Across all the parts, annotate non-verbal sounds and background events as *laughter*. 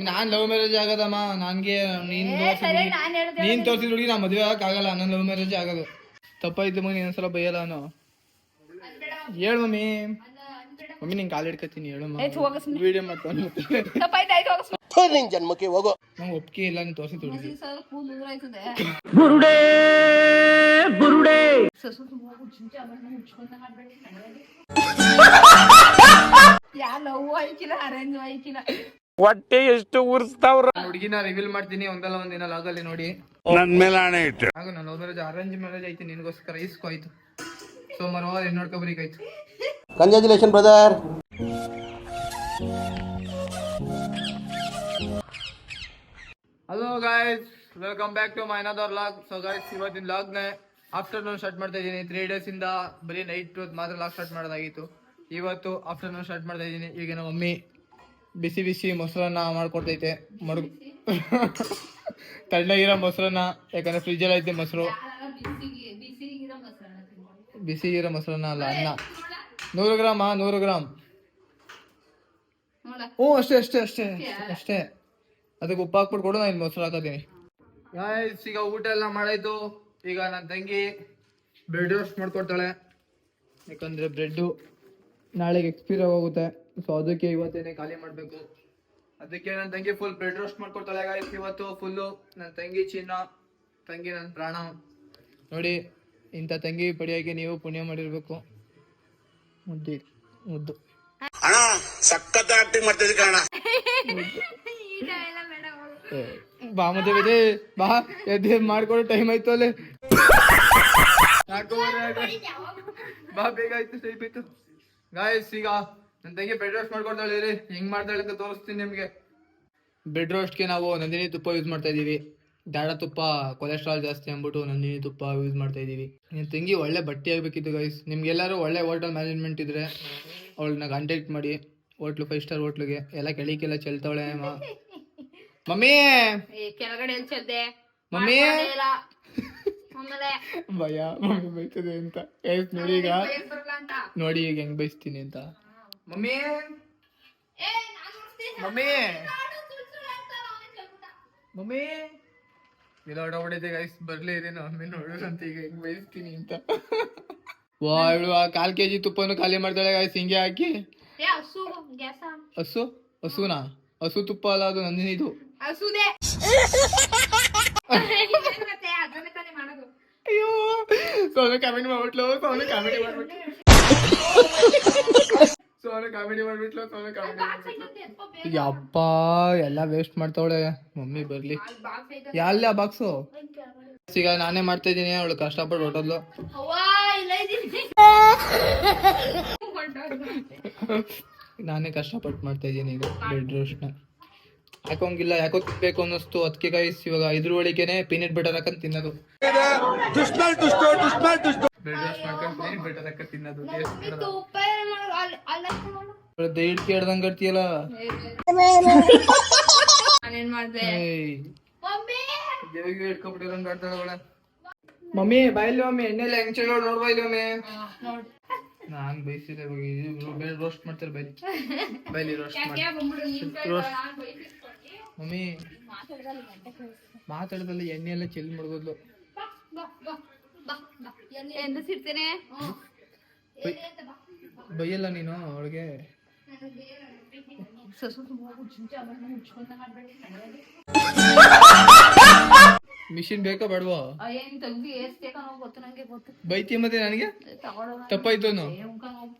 ನಾನ್ love marriage ಆಗದಮ್ಮ ನನ್ಗೆ ನೀನ್ ನಾನ್ ತೋರ್ಸಿದ ಹುಡುಗಿ ನಾ ಮದ್ವೆ ಆಗಲ್ಲ ನನ್ ಲವ್ ಮ್ಯಾರೇಜ್ ಆಗೋದು. ತಪ್ಪಾಯ್ತು ಮಮ್ಮಿ ಇನ್ನೊಂದ್ಸಲ ಬೈಯಲ್ಲ ನಾನು ಹೇಳು ಮಮ್ಮಿ. ಮಮ್ಮಿ ನಿಂಗೆ ಕಾಲ್ ಹಿಡ್ಕತ್ತೀನಿ ಹೇಳಮ್ಮ ವಿಡಿಯೋ ಮತ್ತೆ ನಿನ್ ಜನ್ಮಕ್ಕೆ ಹೋಗೋ. ನಂಗೆ ಒಪ್ಪಿಗೆ ಇಲ್ಲ ನೀನ್ ತೋರಿಸಿದ ಹುಡುಗಿ ಮುಚ್ಕೊಂಡ ಮಾಡ್ಬೇಡಿ ಯಾ ಲವ್ ಆಯ್ಕಿಲ್ಲ ಅರೇಂಜ್ ಆಯ್ಕಿಲ್ಲ ಹೊಟ್ಟೆ ಎಷ್ಟು ಉರ್ಸ್ತಾವ್ರ? ಹುಡುಗಿನ ರಿವೀಲ್ ಮಾಡ್ತೀನಿ ಒಂದಲ್ಲ ಒಂದಿನ ಲಾಗಲ್ಲಿ ನೋಡಿ. ನನ್ ಮೇಲೆ ಆಣೆ ಇಟ್ಟು. ಹಾಗೂ ನನ್ನ ಲವ್ ಮ್ಯಾರೇಜ್ ಅರೇಂಜ್ ಮ್ಯಾರೇಜ್ ಐತಿ ನಿನಗೋಸ್ಕರ ಇಸ್ಕೋ ಆಯ್ತು ಸೋಮವಾರ ಹೋದ್ರೆ ಹೆಣ್ಣು ನೋಡ್ಕೊಬರಿಕಾಯ್ತು congratulation brother hello guys welcome back to my another vlog so guys ಇವತ್ತಿನ ಲಾಗ್ನ ಆಫ್ಟರ್ನೂನ್ ಸ್ಟಾರ್ಟ್ ಮಾಡ್ತಾ ಇದ್ದೀನಿ. ತ್ರೀ ಡೇಸ್ ಇಂದ ಬರೀ ನೈಟ್ ಮಾತ್ರ ಲಾಗ್ ಸ್ಟಾರ್ಟ್ ಮಾಡೋದಾಗಿತ್ತು. ಇವತ್ತು ಆಫ್ಟರ್ನೂನ್ ಸ್ಟಾರ್ಟ್ ಮಾಡ್ತಾ ಇದ್ದೀನಿ. ಈಗಿನ ನಮ್ಮ ಮಮ್ಮಿ ಬಿಸಿ ಬಿಸಿ ಮೊಸರನ್ನ ಮಾಡ್ಕೊಡ್ತೈತೆ. ಮಡಗು *laughs* ತಣ್ಣಗಿರೋ ಮೊಸರನ್ನ ಯಾಕಂದ್ರೆ ಫ್ರಿಜ್ಜಲ್ಲಿ ಐತೆ ಮೊಸರು. ಬಿಸಿ ಇರೋ ಮೊಸರನ್ನ ಅಲ್ಲ ಅನ್ನ. ನೂರು ಗ್ರಾಮ್ ನೂರು ಗ್ರಾಮ್. ಹ್ಞೂ ಅಷ್ಟೇ ಅಷ್ಟೇ ಅಷ್ಟೇ ಅಷ್ಟೇ. ಅದಕ್ಕೆ ಉಪ್ಪು ಹಾಕ್ಬಿಟ್ಟು ಕೊಡು ನಾನು ಮೊಸರು ಹಾಕೋತೀನಿ. ಗಾಯ್ಸ್ ಈಗ ಊಟ ಎಲ್ಲ ಮಾಡಾಯ್ತು. ಈಗ ನನ್ನ ತಂಗಿ ಬ್ರೆಡ್ ರೋಸ್ಟ್ ಮಾಡ್ಕೊಡ್ತಾಳೆ. ಯಾಕಂದ್ರೆ ಬ್ರೆಡ್ಡು ನಾಳೆಗೆ ಎಕ್ಸ್ಪೈರ್ ಆಗೋಗುತ್ತೆ. ಸೊ ಅದಕ್ಕೆ ಇವತ್ತೇನೆ ಖಾಲಿ ಮಾಡಬೇಕು. ಅದಕ್ಕೆ ನನ್ನ ತಂಗಿ ಫುಲ್ ಬ್ರೆಡ್ ರೋಸ್ಟ್ ಮಾಡ್ಕೊಡ್ತಾಳೆ ಗಾಯ್ಸ್ ಇವತ್ತು ಫುಲ್ಲು ನನ್ನ ತಂಗಿ ಚಿನ್ನ ತಂಗಿ ನನ್ನ ಪ್ರಾಣ. ನೋಡಿ ಇಂಥ ತಂಗಿ ಪಡೆಯೋಕೆ ನೀವು ಪುಣ್ಯ ಮಾಡಿರ್ಬೇಕು. ಮುದ್ದಿ ಮುದ್ದು. ಅಣ್ಣ ಸಖತ್ ಆಕ್ಟಿಂಗ್ ಮಾಡ್ತಿದ್ದೆ ಎಲ್ಲ ಬಾ ಮತ್ತೆ ಬಾ. ಎದ್ದು ಮಾಡ್ಕೊಡೋ ಟೈಮ್ ಆಯ್ತು ಅಲ್ಲಿ. ಬಾ ಬೇಗ ಆಯ್ತು ಆಯ್ತು. ಗಾಯ್ಸ್ ಈಗ ನನ್ನ ತಂಗಿ ಬೆಡ್ ರೋಸ್ಟ್ ಮಾಡ್ಕೊಡ್ತಾಳೆ ರೀ ಹೆಂಗ್ ಮಾಡ್ತಾಳೆ ಅಂತ ತೋರಿಸ್ತೀನಿ ನಿಮ್ಗೆ. ಬ್ರೆಡ್ ರೋಸ್ಟ್ಗೆ ನಾವು ನಂದಿನಿ ತುಪ್ಪ ಯೂಸ್ ಮಾಡ್ತಾ ಇದೀವಿ ಡಾಡ ತುಪ್ಪ ಕೊಲೆಸ್ಟ್ರಾಲ್ ಜಾಸ್ತಿ ಅಂದ್ಬಿಟ್ಟು ನಂದಿನಿ ತುಪ್ಪ ಯೂಸ್ ಮಾಡ್ತಾ ಇದೀವಿ ನಿನ್ನ ತಂಗಿ ಒಳ್ಳೆ ಬಟ್ಟೆ ಆಗ್ಬೇಕಿತ್ತು ಗೈಸ್ ನಿಮ್ಗೆಲ್ಲರೂ ಒಳ್ಳೆ ಹೋಟೆಲ್ ಮ್ಯಾನೇಜ್ಮೆಂಟ್ ಇದ್ರೆ ಅವಳನ್ನ ಕಾಂಟ್ಯಾಕ್ಟ್ ಮಾಡಿ. ಹೋಟ್ಲು ಫೈವ್ ಸ್ಟಾರ್ ಹೋಟ್ಲಿಗೆ. ಎಲ್ಲ ಕೆಳಿಕೆಲ್ಲ ಚೆಲ್ತಾವಳೆ ಮಮ್ಮಿ! ಕೆಳಗಡೆ ಮಮ್ಮಿ! ಭಯ ಮಮ್ಮಿ ಬೈತದೆ ಅಂತ. ಎಸ್ ನೋಡಿ ಈಗ. ನೋಡಿ ಈಗ ಹೆಂಗ್ ಬೈಸ್ತೀನಿ ಅಂತ. ಮಮ್ಮಿ. ಏ ನಾನ್ ನೋಡ್ತೀನಿ. ಮಮ್ಮಿ. ಮಮ್ಮಿ. ಇಲ್ಲ ಹೊಡಬಿಟ್ಟಿದೆ ಗೈಸ್ ಬರ್ಲೇ ಈಗ ಹೆಂಗ್ ಬೈಸ್ತೀನಿ ಅಂತ. ವಾ ಇವಳು ಆ ಕಾಲ್ ಕೆಜಿ ತುಪ್ಪನು ಖಾಲಿ ಮಾಡ್ತಾಳೆ ಗೈಸ್ ಹಿಂಗೆ ಹಾಕಿ. ಹಸು ಹಸುನಾ? ಹಸು ತುಪ್ಪ ಅಲ್ಲ ಅದು ನಂದಿನಿದು ಹಸುದೆ. *laughs* ಅಯ್ಯೋ, ಸೋನು ಕಾಮಿಡಿ ಮಾಡ್ಬಿಟ್ಲು, ಸೋನು ಕಾಮಿಡಿ ಮಾಡ್ಬಿಟ್ಲು. ಕಾಮಿಡಿ ಮಾಡ್ಬಿಟ್ಲು ಕಾಮಿಡಿ ಯಪ್ಪ, ಎಲ್ಲ ವೇಸ್ಟ್ ಮಾಡ್ತಾವಳೆ. ಮಮ್ಮಿ ಬರ್ಲಿ. ಯಾಲ್ಲ ಬಾಕ್ಸು ಈಗ ನಾನೇ ಮಾಡ್ತಾ ಇದ್ದೀನಿ, ಅವಳು ಕಷ್ಟಪಟ್ಟು ಹೊಟ್ಟದ್ಲು ನಾನೇ ಕಷ್ಟಪಟ್ಟು ಮಾಡ್ತಾ ಇದ್ದೀನಿ ಈಗ ಬ್ರೆಡ್ ರೋಸ್ಟ್ನ ಹಾಕೋಂಗಿಲ್ಲ ಯಾಕೋ ತಿನ್ಬೇಕು ಅನ್ನಿಸ್ತು. ಅದಕ್ಕೆ ಗೈಸ್ ಇವಾಗ ಇದ್ರ ಒಳಗೇನೆ ಪೀನಟ್ ಬಟರ್ ಹಾಕಂತ ತಿನ್ನೋದು. ರೋಸ್ಟ್ ತಿನ್ನೋದು. ದೈಟ್ ಕೇಳ್ದಂಗೆ ಕಟ್ತೀಯಲ್ಲ ನಾನೇನ್ ಮಾಡ್ದೆ? ಏಯ್. ಮಮ್ಮಿ! ದೇವಿಗೆ ಇಟ್ಕೊಬಿಟ್ಟಿರಂಗ್ ಆಡ್ತಾಳೆ ಅವಳ. ಮಮ್ಮಿ ಬಾಯಿಲಿ ಮಮ್ಮಿ. ಎಣ್ಣೆಲ್ಲ ಹೆಂಗ್ ಚೆಲ್ಲೋ ನೋಡ್ಬಾ ಇಲ್ಲಿ ಮಮ್ಮಿ. ನೋಡ್. ನಾನ್ ಬೈಸಿದೆ ರೋಸ್ಟ್ ಮಾಡ್ತಾರೆ ಬೈಲಿ. ಬೈಲಿ ರೋಸ್ಟ್ ಮಾಡಿ. ಯಾಕೆ ಬಂದ್ಬಿಡು ನೀನ್ ಕೈ Roast. ನಾನ್ ಬೈತಿರ್ತೀನಿ. ಮಮ್ಮಿ. ಮಾತಾಡ್ದಲ್ಲಿ ಎಣ್ಣೆ ಎಲ್ಲ ಚೆಲ್ ಮಾಡ್ಬೋದು ಎಂದು ಸಿಡ್ತೇನೆ. ಬೈಯಲ್ಲ ನೀನು ಅವಳಿಗೆ? ಮಿಷಿನ್ ಬೇಕಾ ಬೇಡವಾ? ಬೈತಿ ಮತ್ತೆ ನನಗೆ? ತಪ್ಪಾಯ್ತೋನು?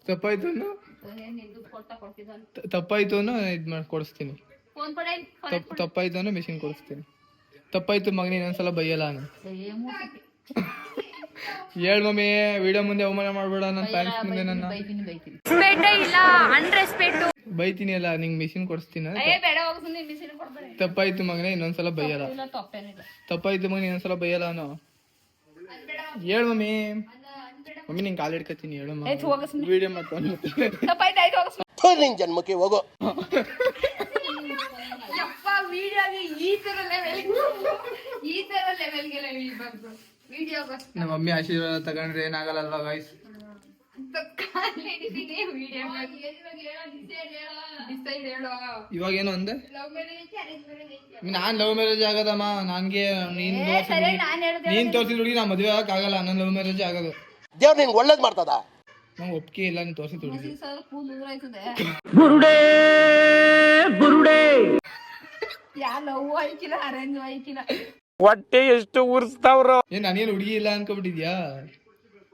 ತಪ್ಪಾಯ್ತು ತಪ್ಪಾಯ್ತೋನು? ಇದ್ ಮಾಡಿ ಕೊಡಿಸ್ತೀನಿ. ಫೋನ್ ಕೊಡೆ ಫೋನ್ ತಪ್ ತಪ್ಪಾಯ್ತು ಅಂದ್ರೆ ಮಿಷಿನ್ ಕೊಡಿಸ್ತೀನಿ. ತಪ್ಪಾಯ್ತು ಮಗನ ಇನ್ನೊಂದ್ಸಲ ಬೈಯಲ್ಲ ನಾನು. *laughs* ಹೇಳ್ ಮಮ್ಮಿ ವಿಡಿಯೋ ಮುಂದೆ ಅವಮಾನ ಮಾಡ್ಬೇಡ ನನ್ನ ಪ್ಯಾರೆಂಟ್ಸ್ ಮುಂದೆ ನನ್ನ. ಬೈತೀನಿ ಬೈತೀನಿ. ಇಲ್ಲ ಅನ್ರೆಸ್ಪೆಕ್ಟ್ ಬೈತೀನಿ ಅಲ್ಲ ನಿಂಗೆ ಮಿಷಿನ್ ಕೊಡಿಸ್ತೀನಿ ಏ ಬೇಡ ಹೋಗು ಸುಮ್ಮನೆ ಬಿಸಿಲು ಕೊಡ್ಬೇಡಿ. ತಪ್ಪಾಯ್ತು ಮಗನೇ ಇನ್ನೊಂದ್ಸಲ ಬೈಯಲ್ಲ. ಇಲ್ಲ ತಪ್ಪೇನಿಲ್ಲ ತಪ್ಪಾಯ್ತು ಮಗನೇ ಇನ್ನೊಂದ್ಸಲ ಬೈಯಲ್ಲ ನಾನು ಹೇಳ್ ಮಮ್ಮಿ. ಮಮ್ಮಿ ನಿಂಗೆ ಕಾಲ್ ಹಿಡ್ಕತ್ತೀನಿ ಹೇಳು ಸುಮ್ಮನೆ ವಿಡಿಯೋ ಮಾಡ್ಕೊಂಡು. ತಪ್ಪಾಯ್ತು ಆಯ್ತು ಹೋಗು ನಿನ್ ಜನ್ಮಕ್ಕೆ ಹೋಗೋ. *laughs* ವಿಡಿಯೋಗೆ ಈ ತರ ಲೆವೆಲ್ ಈ ತರ ಲೆವೆಲ್ಗೆಲ್ಲ ಬಂತು ವಿಡಿಯೋ ನಮ್ಮ ಮಮ್ಮಿ ಆಶೀರ್ವಾದ ತಗೊಂಡ್ರೆ ಏನಾಗಲ್ಲ ಡಿಸೈಡ್ ಹೇಳೋ. ಇವಾಗ ಏನು ಅಂದೆ? ಲವ್ ಮ್ಯಾರೇಜ್ ಅರೇಂಜ್ ಮ್ಯಾರೇಜ್ ನಾನ್ ಲವ್ ಮ್ಯಾರೇಜ್ ಆಗದಮ್ಮ ನನ್ಗೆ ನೀನ್ ನೀನ್ ತೋರ್ಸಿದ ಹುಡುಗಿ ನಾ ಮದ್ವೆ ಆಗಕ್ ಆಗಲ್ಲ ನನ್ ಲವ್ ಮ್ಯಾರೇಜ್ ಆಗೋದು. ದೇವ್ರ ನಿನ್ಗೆ ಒಳ್ಳೇದ್ ಮಾಡ್ತದ? ನಂಗೆ ಒಪ್ಪಿಗೆ ಇಲ್ಲ ನೀನ್ ತೋರ್ಸಿದ ಹುಡುಗಿ. ದೂರ ಆಯ್ತದೆ ಯಾ ಲವ್ ಆಯ್ಕಿಲ್ಲ ಅರೇಂಜ್ ಆಯ್ಕಿಲ್ಲ ಹೊಟ್ಟೆ ಎಷ್ಟು ಉರ್ಸ್ತಾವ್ರ. ಏನ್ ನಾನೇನ್ ಹುಡುಗಿ ಇಲ್ಲ ಅನ್ಕೊಬಿಟ್ಟಿದ್ಯಾ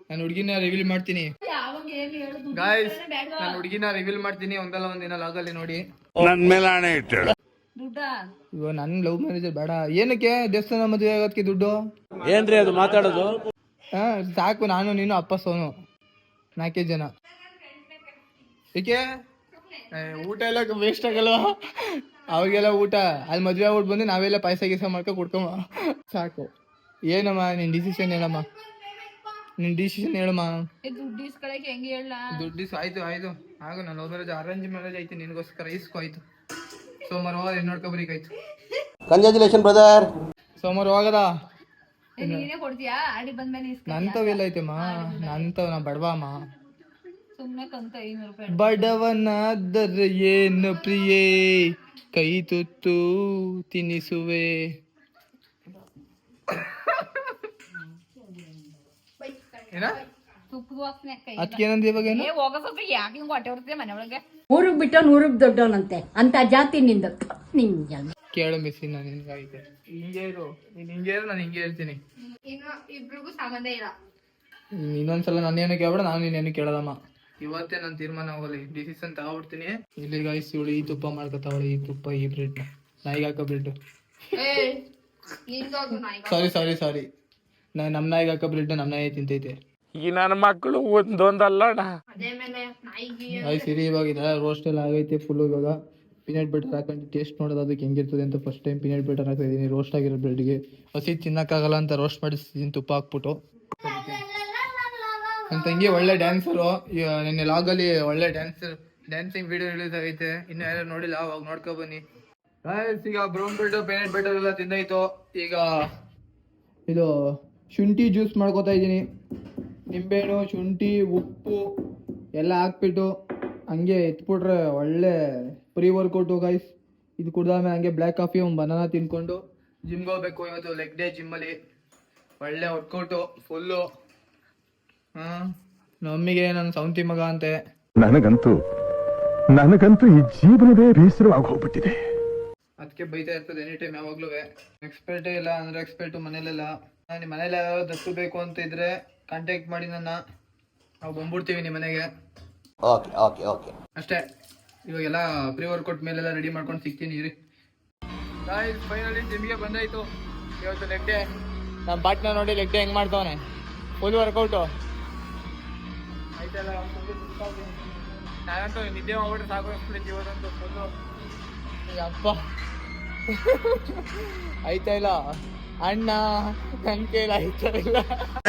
ನಾನು ಹುಡುಗಿನ ರಿವೀಲ್ ಮಾಡ್ತೀನಿ. ಯಾವಾಗ ಏನು ಹೇಳುದು ಗಾಯ್ಸ್ ನಾನು ಹುಡುಗಿನ ರಿವೀಲ್ ಮಾಡ್ತೀನಿ ಒಂದಲ್ಲ ಒಂದಿನ ಲಾಗಲ್ಲಿ ನೋಡಿ. ನನ್ ಮೇಲೆ ಆಣೆ ಇಟ್ಟು ದುಡ್ಡ? ನನ್ ಲವ್ ಮ್ಯಾರೇಜ್ ಬೇಡ. ಏನಕ್ಕೆ? ದೇವಸ್ಥಾನ ಮದುವೆ ಆಗೋದಕ್ಕೆ ದುಡ್ಡು? ಏನ್ರಿ ಅದು ಮಾತಾಡೋದು? ಹಾ ಸಾಕು ನಾನು ನೀನು ಅಪ್ಪ ಸೋನು. ನಾಲ್ಕೇ ಜನ. ಏಕೆ? ಏ, ಊಟ ಎಲ್ಲ ವೇಸ್ಟ್ ಆಗಲ್ವಾ? ಅವ್ರಿಗೆಲ್ಲ ಊಟ ಅಲ್ಲಿ ಮದ್ವೆ ಆಗ್ಬಿಟ್ಟು ಬಂದು ನಾವೆಲ್ಲ ಪಾಯಸ ಗೀಸ ಮಾಡ್ಕೊ ಕುಡ್ಕೊಂಬ ಸಾಕು. ಏನಮ್ಮ ನಿನ್ ಡಿಸಿಷನ್ ಹೇಳಮ್ಮ? ನಿನ್ ಡಿಸಿಷನ್ ಹೇಳಮ್ಮ. ದುಡ್ಡಿಸ್ ದುಡ್ಡು ಇಸ್ಕೊಳಕ್ಕೆ ಹೆಂಗೆ ಹೇಳ? ದುಡ್ಡು ಇಸ್- ಆಯ್ತು ಆಯ್ತು. ಆಗು ನಾನು ಲವ್ ಮ್ಯಾರೇಜ್ ಅರೇಂಜ್ ಮ್ಯಾರೇಜ್ ಆಯ್ತು ನಿನಗೋಸ್ಕರ ಇಸ್ಕೊ ಆಯ್ತು ಸೋಮವಾರ ಏನ್ ಹೆಣ್ಣು ನೋಡ್ಕೊಬರಿಕಾಯ್ತು ಕಂಗ್ರ್ಯಾಚುಲೇಷನ್ ಬ್ರದರ್ ಸೋಮವಾರ ಹೋಗದ? ನೀನೇ ಕೊಡ್ತೀಯಾ? ಅಡಿ ಬಂದ್ಮೇಲೆ ಇಸ್ಕ ನಂತವೆಲ್ಲ ಐತೆಮ್ಮ ನಂತವ್ ನಾ ಬಡವಮ್ಮ. ಬಡವನಾದರೆ ಏನು ಪ್ರಿಯೇ? ಕೈ ತುತ್ತು ತಿನಿಸುವೆ. ಏನ? ಬಿಟ್ಟ ಇವಾಗ ಊರಿಗೆ ಬಿಟ್ಟು ದೊಡ್ಡವನಂತೆ. ಅಂತ ಜಾತಿ ನಿಂದ. ನಿಂಗೆ ಕೇಳು ಮಿಸ್ಸಿ ನಾನು ಹಿಂಗೆ ಇರು. ನೀನ್ ಹಿಂಗೆ ಇರು ನಾನು ಹಿಂಗೆ ನೀನ್ ಇನ್ನೊಂದ್ಸಲ ನಾನೇನು ಕೇಳ್ಬೇಡ ನಾನು ನೀನೇನು ಕೇಳದಮ್ಮ ಇವತ್ತೇ ನಾನು ತೀರ್ಮಾನ ಹೋಗಲಿ. ಡಿಸಿಷನ್ ತಗೊಬಿಡ್ತೀನಿ. ಇಲ್ಲಿ ಗಾಯ್ಸ್ ಇವಳು ಈ ತುಪ್ಪ ಮಾಡ್ಕೊತಾವಳಿ ಈ ತುಪ್ಪ ಈ ಬ್ರೆಡ್ ನಾಯಿಗೆ ಹಾಕೋ ಬ್ರೆಡ್ ಸಾರಿ ಸಾರಿ ಸಾರಿ ನಾ ನಮ್ಮ ನಾಯಿಗೆ ಹಾಕೋ ಬ್ರೆಡ್ ನಮ್ಮ ನಾಯಿ ತಿಂತೈತೆ. ಈ ನನ್ನ ಮಕ್ಕಳು ಒಂದೊಂದಲ್ಲ ಆಯ್ ಸಿರಿ ಇವಾಗ ಇದೆಲ್ಲ ರೋಸ್ಟ್ ಎಲ್ಲ ಆಗೈತೆ ಫುಲ್ ಇವಾಗ ಪೀನಟ್ ಬಟರ್ ಹಾಕೊಂಡು ಟೇಸ್ಟ್ ನೋಡೋದು ಅದಕ್ಕೆ ಹೆಂಗಿರ್ತದೆ ಅಂತ ಫಸ್ಟ್ ಟೈಮ್ ಪಿನಟ್ ಬಟರ್ ಹಾಕ್ತಾ ಇದ್ದೀನಿ ರೋಸ್ಟ್ ಆಗಿರೋ ಬ್ರೆಡ್ಗೆ ಹಸಿ ತಿನ್ನಕ್ಕಾಗಲ್ಲ ಅಂತ ರೋಸ್ಟ್ ಮಾಡಿಸ್ತಿದ್ದೀನಿ ತುಪ್ಪ ಹಾಕ್ಬಿಟ್ಟು. ನನ್ನ ತಂಗಿ ಒಳ್ಳೆ ಡ್ಯಾನ್ಸರು ನಿನ್ನೆ ಲಾಗಲ್ಲಿ ಒಳ್ಳೆ ಡ್ಯಾನ್ಸರ್ ಡ್ಯಾನ್ಸಿಂಗ್ ವಿಡಿಯೋ ರಿಲೀಸ್ ಆಗೈತೆ. ಇನ್ನು ಯಾರು ನೋಡಿಲ್ಲ, ಅವಾಗ ನೋಡ್ಕೊ ಬನ್ನಿ. ಈಗ ಬ್ರೌನ್ ಬೆಲ್ಟು ಪೇನೆಟ್ ಬಟರ್ ಎಲ್ಲ ತಿಂದಾಯ್ತು. ಈಗ ಇದು ಶುಂಠಿ ಜ್ಯೂಸ್ ಮಾಡ್ಕೋತಾ ಇದ್ದೀನಿ. ನಿಂಬೆಹಣ್ಣು, ಶುಂಠಿ, ಉಪ್ಪು ಎಲ್ಲ ಹಾಕ್ಬಿಟ್ಟು ಹಂಗೆ ಎತ್ಬಿಟ್ರೆ ಒಳ್ಳೆ ಪ್ರೀ ವರ್ಕೌಟು ಗೈಸ್ ಇದು ಕುಡ್ದಾದ್ಮೇಲೆ ಹಂಗೆ ಬ್ಲ್ಯಾಕ್ ಕಾಫಿ ಒಂದು ಬನಾನ ತಿನ್ಕೊಂಡು ಜಿಮ್ಗೆ ಹೋಗ್ಬೇಕು. ಇವತ್ತು ಲೆಗ್ ಡೇ ಜಿಮ್ಮಲ್ಲಿ ಒಳ್ಳೆ ವರ್ಕೌಟು ಫುಲ್ಲು ನಮ್ಮಿಗೆ ನನ್ನ ಸೌಂತಿ ಮಗ ಅಂತೆ. ನನಗಂತೂ ನನಗಂತೂ ಈ ಜೀವನವೇ ಬೇಸರವಾಗಿ ಹೋಗ್ಬಿಟ್ಟಿದೆ. ಅದಕ್ಕೆ ಬೈತಾ ಇರ್ತದೆ ಎನಿ ಟೈಮ್ ಯಾವಾಗ್ಲೂ. ಎಕ್ಸ್ಪರ್ಟೇ ಇಲ್ಲ ಅಂದ್ರೆ ಎಕ್ಸ್ಪರ್ಟ್ ಮನೇಲೆಲ್ಲ ನಿಮ್ಮ ಮನೇಲಿ ಯಾವ್ಯಾವ ದತ್ತು ಬೇಕು ಅಂತ ಇದ್ರೆ ಕಾಂಟ್ಯಾಕ್ಟ್ ಮಾಡಿ ನನ್ನ. ನಾವು ಬಂದ್ಬಿಡ್ತೀವಿ ನಿಮ್ಮ ಮನೆಗೆ. ಓಕೆ ಓಕೆ ಓಕೆ ಅಷ್ಟೇ. ಇವಾಗೆಲ್ಲ ಪ್ರೀ ವರ್ಕೌಟ್ ಮೇಲೆಲ್ಲ ರೆಡಿ ಮಾಡ್ಕೊಂಡು ಸಿಗ್ತೀನಿ ಇರಿ. ಫೈನಲಿ ಜಿಮ್ಗೆ ಬಂದಾಯ್ತು. ಇವತ್ತು ಲೆಗ್ ಡೇ ನಮ್ಮ ಪಾಟ್ನ ನೋಡಿ ಲೆಗ್ ಡೇ ಹೆಂಗ್ ಮಾಡ್ತವನೆ? ಫುಲ್ ವರ್ಕೌಟು ಆಯ್ತಲ್ಲ ನಾನಂತೂ ನಿದ್ದೆ ಮಾಡ್ಬಿಟ್ರೆ ಸಾಕು ಅನ್ಸ್ಬಿಟ್ಟಿತ್ತು ಇವತ್ತಂತೂ ಫುಲ್ಲು ಅಪ್ಪ. ಆಯ್ತಾ ಇಲ್ಲ? ಅಣ್ಣ ನನ್ ಕೈಲಿ ಆಯ್ತಾ ಇಲ್ಲ?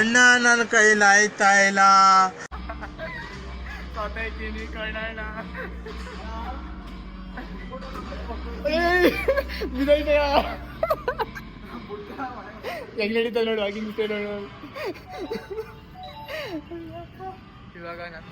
ಅಣ್ಣ ನನ್ನ ಕೈಲಿ ಆಯ್ತಾ ಇಲ್ಲ? ಸೊತೈತೀನಿ ಕಣ್ಣಣ್ಣ. ನೋಡು ಹೆಂಗ್ ನಡೀತಾವ ನೋಡು. ಸ್ಟೇ ನೋಡು ಇವಾಗ ನನ್ನ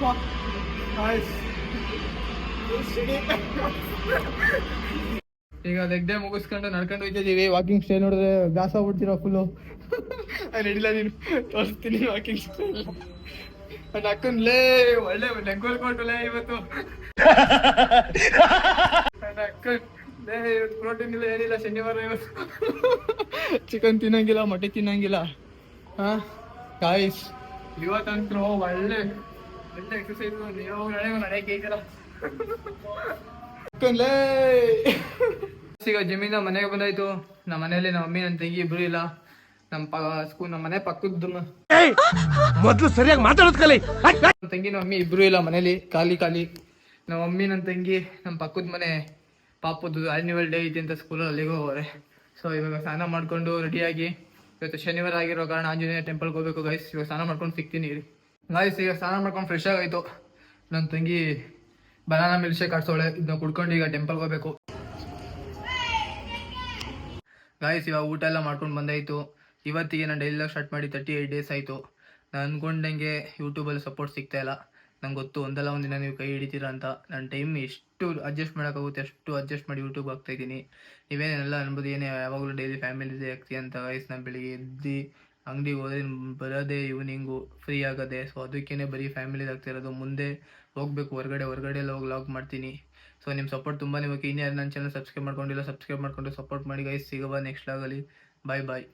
ಖತಮ್ ಈಗ ಲೆಗ್ ಡೇ ಮುಗಿಸ್ಕೊಂಡು ನಡ್ಕೊಂಡು ಹೋಗ್ತಿದ್ದೀವಿ ವಾಕಿಂಗ್ ಸ್ಟೇ ನೋಡಿದ್ರೆ ಗಾಸ ಆಗ್ಬಿಡ್ತೀರಾ ಫುಲ್ಲು ನಡಿಲ್ಲ ನೀನು. ತೋರಿಸ್ತೀನಿ ವಾಕಿಂಗ್ ಸ್ಟೇ ನನ್ನ ಅಕ್ಕನ್ಲೇ ಒಳ್ಳೆ ಲೆಗ್ ಲೇ ಇವತ್ತು. ನನ್ನ ಅಕ್ಕನ್, ಲೇ, ಇವತ್ತು ಪ್ರೋಟೀನ್ ಇಲ್ಲ, ಏನಿಲ್ಲ, ಶನಿವಾರ ಇವತ್ತು. ಚಿಕನ್ ತಿನ್ನಂಗಿಲ್ಲ ಮೊಟ್ಟೆ ತಿನ್ನಂಗಿಲ್ಲ. ಹಾ? ಕಾಯಿಸ್ ಇವತ್ತಂತೂ ಒಳ್ಳೆ ಒಳ್ಳೆ ಈಗ ಜಿಮ್ಮಿಂದ ಮನೆಗೆ ಬಂದಾಯ್ತು ನಮ್ಮ ಮನೇಲಿ ನಮ್ಮ ಮಮ್ಮಿ ನನ್ನ ತಂಗಿ ಇಬ್ರು ಇಲ್ಲ ನಮ್ಮ ಪ ಸ್ಕೂಲ್ ನಮ್ಮ ಮನೆ ಪಕ್ಕದ ಮೊದ್ಲು ಸರಿಯಾಗಿ ಮಾತಾಡೋದ್ ಕಲಿ ನಮ್ಮ ತಂಗಿ ನಮ್ಮ ಮಮ್ಮಿ ಇಬ್ರು ಇಲ್ಲ ಮನೇಲಿ ಖಾಲಿ ಖಾಲಿ ನಮ್ಮ ಮಮ್ಮಿ ನನ್ನ ತಂಗಿ ನಮ್ಮ ಪಕ್ಕದ ಮನೆ ಪಾಪದ್ದು ಆನ್ಯುವಲ್ ಡೇ ಐತಿ ಅಂತ ಸ್ಕೂಲಲ್ಲಿ ಅಲ್ಲಿಗೆ ಹೋಗೋರೆ ಸೊ ಇವಾಗ ಸ್ನಾನ ಮಾಡ್ಕೊಂಡು ರೆಡಿಯಾಗಿ ಇವತ್ತು ಶನಿವಾರ ಆಗಿರೋ ಕಾರಣ ಆಂಜನೇಯ ಟೆಂಪಲ್ಗೆ ಹೋಗ್ಬೇಕು ಗೈಸ್ ಇವಾಗ ಸ್ನಾನ ಮಾಡ್ಕೊಂಡು ಸಿಗ್ತೀನಿ ಗೈಸ್ ಈಗ ಸ್ನಾನ ಮಾಡ್ಕೊಂಡು ಫ್ರೆಶ್ ಆಗಾಯ್ತು. ನನ್ನ ತಂಗಿ ಬನಾನಾ ಮಿಲ್ಕ್ ಶೇಕ್ ಇದನ್ನ ಕುಡ್ಕೊಂಡು ಈಗ ಟೆಂಪಲ್ಗೆ ಹೋಗ್ಬೇಕು. ಗಾಯ್ಸ್ ಇವಾಗ ಊಟ ಎಲ್ಲ ಮಾಡ್ಕೊಂಡು ಬಂದಾಯಿತು. ಇವತ್ತಿಗೆ ನಾನು ಡೈಲಿ ಸ್ಟಾರ್ಟ್ ಮಾಡಿ ತರ್ಟಿ ಏಯ್ಟ್ ಡೇಸ್ ಆಯಿತು. ನಾನು ಅಂದ್ಕೊಂಡಂಗೆ ಯೂಟ್ಯೂಬಲ್ಲಿ ಸಪೋರ್ಟ್ ಸಿಗ್ತಾ ಇಲ್ಲ. ನಂಗೆ ಗೊತ್ತು, ಒಂದಲ್ಲ ಒಂದಿನ ನೀವು ಕೈ ಹಿಡಿತೀರಾ ಅಂತ. ನನ್ನ ಟೈಮ್ ಎಷ್ಟು ಅಡ್ಜಸ್ಟ್ ಮಾಡೋಕ್ಕಾಗುತ್ತೆ, ಅಷ್ಟು ಅಡ್ಜಸ್ಟ್ ಮಾಡಿ ಯೂಟ್ಯೂಬ್ ಹಾಕ್ತಾಯಿದ್ದೀನಿ ನೀವೇನೆಲ್ಲ ಅನ್ಬೋದು ಏನೇ, ಯಾವಾಗಲೂ ಡೈಲಿ ಫ್ಯಾಮಿಲಿ ಆಗ್ತೀಯ ಅಂತ ವಯಸ್ಸು ನಾನು ಬೆಳಿಗ್ಗೆ ಎದ್ದು ಅಂಗಡಿಗೆ ಹೋದ್ರೆ ಬರೋದೇ ಈವ್ನಿಂಗು ಫ್ರೀ ಆಗೋದೆ. ಸೊ ಅದಕ್ಕೇ ಬರೀ ಫ್ಯಾಮಿಲಿದು ಆಗ್ತಿರೋದು ಮುಂದೆ ಹೋಗ್ಬೇಕು. ಹೊರಗಡೆ ಹೊರಗಡೆ ಎಲ್ಲ ಹೋಗಿ ಲಾಗ್ ಮಾಡ್ತೀನಿ. ಸೊ ನಿಮ್ಮ ಸಪೋರ್ಟ್ ತುಂಬಾ ನಿಮಗೆ. ಇನ್ಯಾರು ನನ್ನ ಚಾನಲ್ ಸಬ್ಸ್ಕ್ರೈಬ್ ಮಾಡ್ಕೊಂಡಿಲ್ಲ ಸಬ್ಸ್ಕ್ರೈಬ್ ಮಾಡ್ಕೊಂಡು ಸಪೋರ್ಟ್ ಮಾಡಿ ಗೈಸ್ ಸಿಗವ ನೆಕ್ಸ್ಟ್ ಲಾಗಲ್ಲಿ ಬಾಯ್ ಬಾಯ್